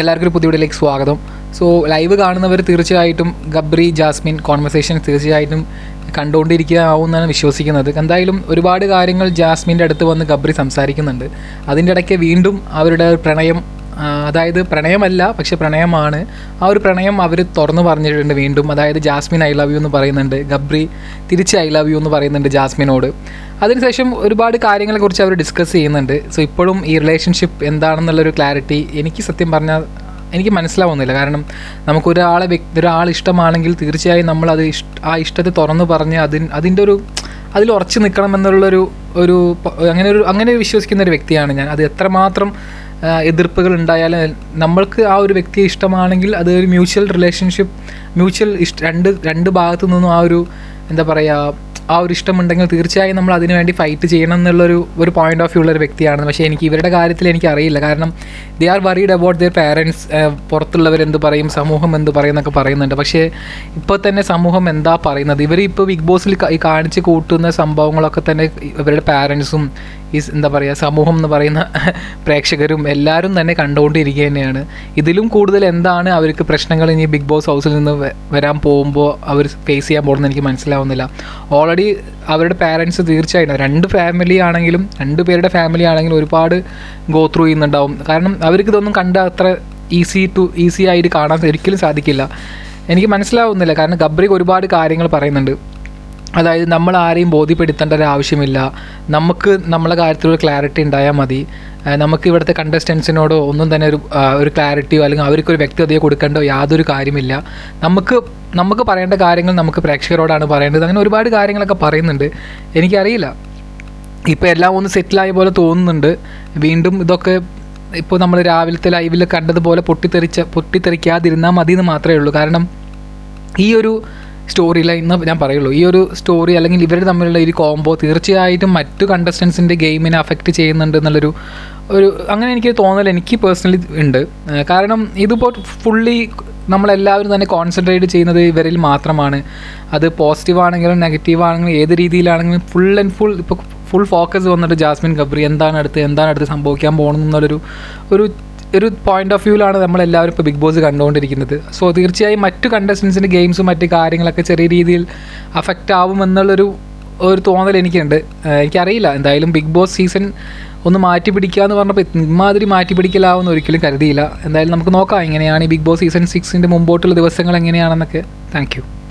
എല്ലാവർക്കും ഒരു പുതിയ വീഡിയോയിലേക്ക് സ്വാഗതം. സോ ലൈവ് കാണുന്നവർ തീർച്ചയായിട്ടും ഗബ്രി ജാസ്മിൻ കോൺവെർസേഷൻ തീർച്ചയായിട്ടും കണ്ടുകൊണ്ടിരിക്കാവുന്നാണ് വിശ്വസിക്കുന്നത്. എന്തായാലും ഒരുപാട് കാര്യങ്ങൾ ജാസ്മിന്റെ അടുത്ത് വന്ന് ഗബ്രി സംസാരിക്കുന്നുണ്ട്. അതിന്റെ ഇടയ്ക്ക് വീണ്ടും അവരുടെ പ്രണയം അതായത് പ്രണയമല്ല പക്ഷെ പ്രണയമാണ്. ആ ഒരു പ്രണയം അവർ തുറന്നു പറഞ്ഞിട്ടുണ്ട് വീണ്ടും. അതായത് ജാസ്മിൻ ഐ ലവ് യു എന്ന് പറയുന്നുണ്ട്. ഗബ്രി തിരിച്ച് ഐ ലവ് യു എന്ന് പറയുന്നുണ്ട് ജാസ്മിനോട്. അതിനുശേഷം ഒരുപാട് കാര്യങ്ങളെക്കുറിച്ച് അവർ ഡിസ്കസ് ചെയ്യുന്നുണ്ട്. സോ ഇപ്പോഴും ഈ റിലേഷൻഷിപ്പ് എന്താണെന്നുള്ളൊരു ക്ലാരിറ്റി എനിക്ക് സത്യം പറഞ്ഞാൽ എനിക്ക് മനസ്സിലാവുന്നില്ല. കാരണം നമുക്കൊരാളെ വ്യക്തി ഒരാൾ ഇഷ്ടമാണെങ്കിൽ തീർച്ചയായും നമ്മൾ അത് ആ ഇഷ്ടത്തെ തുറന്നു പറഞ്ഞ് അതിൻ അതിന്റെ ഒരു അതിൽ ഉറച്ചു നിൽക്കണം എന്നുള്ളൊരു ഒരു അങ്ങനെ ഒരു അങ്ങനെ വിശ്വസിക്കുന്ന ഒരു വ്യക്തിയാണ് ഞാൻ. അത് എത്രമാത്രം എതിർപ്പുകൾ ഉണ്ടായാലും നമ്മൾക്ക് ആ ഒരു വ്യക്തിയെ ഇഷ്ടമാണെങ്കിൽ അത് ഒരു മ്യൂച്വൽ റിലേഷൻഷിപ്പ് മ്യൂച്വൽ ഇഷ്ട രണ്ട് രണ്ട് ഭാഗത്തു നിന്നും ആ ഒരു എന്താ പറയുക ആ ഒരു ഇഷ്ടമുണ്ടെങ്കിൽ തീർച്ചയായും നമ്മൾ അതിനുവേണ്ടി ഫൈറ്റ് ചെയ്യണം എന്നുള്ളൊരു ഒരു പോയിന്റ് ഓഫ് വ്യൂ ഉള്ള ഒരു വ്യക്തിയാണ് പക്ഷേ എനിക്ക് ഇവരുടെ കാര്യത്തിൽ എനിക്ക് അറിയില്ല. കാരണം they are worried about their parents പുറത്തുള്ളവർ എന്ത് പറയും സമൂഹം എന്ത് പറയും എന്നൊക്കെ പറയുന്നുണ്ട്. പക്ഷേ ഇപ്പോൾ തന്നെ സമൂഹം എന്താ പറയുന്നത്? ഇവർ ഇപ്പോൾ ബിഗ് ബോസിൽ കാണിച്ച് കൂട്ടുന്ന സംഭവങ്ങളൊക്കെ തന്നെ ഇവരുടെ പാരൻസും ഈ എന്താ പറയുക സമൂഹം എന്ന് പറയുന്ന പ്രേക്ഷകരും എല്ലാവരും തന്നെ കണ്ടുകൊണ്ടിരിക്കുക തന്നെയാണ്. ഇതിലും കൂടുതൽ എന്താണ് അവർക്ക് പ്രശ്നങ്ങൾ ഇനി ബിഗ് ബോസ് ഹൗസിൽ നിന്ന് വരാൻ പോകുമ്പോൾ അവർ ഫേസ് ചെയ്യാൻ പോകുന്നത് എനിക്ക് മനസ്സിലാവുന്നില്ല. ഓൾറെഡി അവരുടെ പാരൻസ് തീർച്ചയായിട്ടും രണ്ട് ഫാമിലി ആണെങ്കിലും രണ്ട് പേരുടെ ഫാമിലി ആണെങ്കിലും ഒരുപാട് ഗോ ത്രൂ ചെയ്യുന്നുണ്ടാവും. കാരണം അവർക്ക് ഇതൊന്നും കണ്ട അത്ര ഈസി ടു ഈസി ആയിട്ട് കാണാൻ ഒരിക്കലും സാധിക്കില്ല. എനിക്ക് മനസ്സിലാവുന്നില്ല. കാരണം ഗബ്രിക്ക് ഒരുപാട് കാര്യങ്ങൾ പറയുന്നുണ്ട്. അതായത് നമ്മൾ ആരെയും ബോധ്യപ്പെടുത്തേണ്ട ഒരു ആവശ്യമില്ല. നമുക്ക് നമ്മളെ കാര്യത്തിലൊരു ക്ലാരിറ്റി ഉണ്ടായാൽ മതി. നമുക്ക് ഇവിടുത്തെ കണ്ടസ്റ്റൻസിനോടോ ഒന്നും തന്നെ ഒരു ഒരു ക്ലാരിറ്റിയോ അല്ലെങ്കിൽ അവർക്കൊരു വ്യക്തിഗതയോ കൊടുക്കേണ്ടോ യാതൊരു കാര്യമില്ല. നമുക്ക് നമുക്ക് പറയേണ്ട കാര്യങ്ങൾ നമുക്ക് പ്രേക്ഷകരോടാണ് പറയേണ്ടത്. അങ്ങനെ ഒരുപാട് കാര്യങ്ങളൊക്കെ പറയുന്നുണ്ട്. എനിക്കറിയില്ല. ഇപ്പോൾ എല്ലാം ഒന്ന് സെറ്റിലായ പോലെ തോന്നുന്നുണ്ട്. വീണ്ടും ഇതൊക്കെ ഇപ്പോൾ നമ്മൾ രാവിലത്തെ ലൈവിൽ കണ്ടതുപോലെ പൊട്ടിത്തെറിച്ച പൊട്ടിത്തെറിക്കാതിരുന്നാൽ മതി എന്ന് മാത്രമേ ഉള്ളൂ. കാരണം ഈ ഒരു സ്റ്റോറി ലൈൻ എന്ന് ഞാൻ പറയുള്ളൂ. ഈ ഒരു സ്റ്റോറി അല്ലെങ്കിൽ ഇവർ തമ്മിലുള്ള ഈ കോംബോ തീർച്ചയായിട്ടും മറ്റു കണ്ടസ്റ്റൻസിന്റെ ഗെയിമിനെ അഫക്റ്റ് ചെയ്യുന്നുണ്ട് എന്നുള്ളൊരു ഒരു അങ്ങനെ എനിക്ക് തോന്നൽ എനിക്ക് പേഴ്സണലി ഉണ്ട്. കാരണം ഇതിപ്പോൾ ഫുള്ളി നമ്മളെല്ലാവരും തന്നെ കോൺസെൻട്രേറ്റ് ചെയ്യുന്നത് ഇവരിൽ മാത്രമാണ്. അത് പോസിറ്റീവ് ആണെങ്കിലും നെഗറ്റീവ് ആണെങ്കിലും ഏത് രീതിയിലാണെങ്കിലും ഫുൾ ആൻഡ് ഫുൾ ഇപ്പോൾ ഫുൾ ഫോക്കസ് വന്നിട്ട് ജാസ്മിൻ ഗബ്രി എന്താണ് അടുത്ത് എന്താണ് അടുത്ത് സംഭവിക്കാൻ പോകുന്നത് എന്നുള്ളൊരു ഒരു ഒരു പോയിന്റ് ഓഫ് വ്യൂവിലാണ് നമ്മളെല്ലാവരും ഇപ്പോൾ ബിഗ് ബോസ് കണ്ടുകൊണ്ടിരിക്കുന്നത്. സോ തീർച്ചയായും മറ്റു കണ്ടസ്റ്റൻസിന്റെ ഗെയിംസും മറ്റു കാര്യങ്ങളൊക്കെ ചെറിയ രീതിയിൽ അഫക്റ്റ് ആവുമെന്നുള്ളൊരു ഒരു തോന്നൽ എനിക്കുണ്ട്. എനിക്കറിയില്ല. എന്തായാലും ബിഗ് ബോസ് സീസൺ ഒന്ന് മാറ്റി പിടിക്കുക എന്ന് പറഞ്ഞപ്പോൾ ഇമാതിരി മാറ്റി പിടിക്കലാവുമെന്ന് ഒരിക്കലും കരുതിയില്ല. എന്തായാലും നമുക്ക് നോക്കാം. എങ്ങനെയാണ് ഈ ബിഗ് ബോസ് സീസൺ സിക്സിന്റെ മുമ്പോട്ടുള്ള ദിവസങ്ങൾ എങ്ങനെയാണെന്നൊക്കെ. താങ്ക്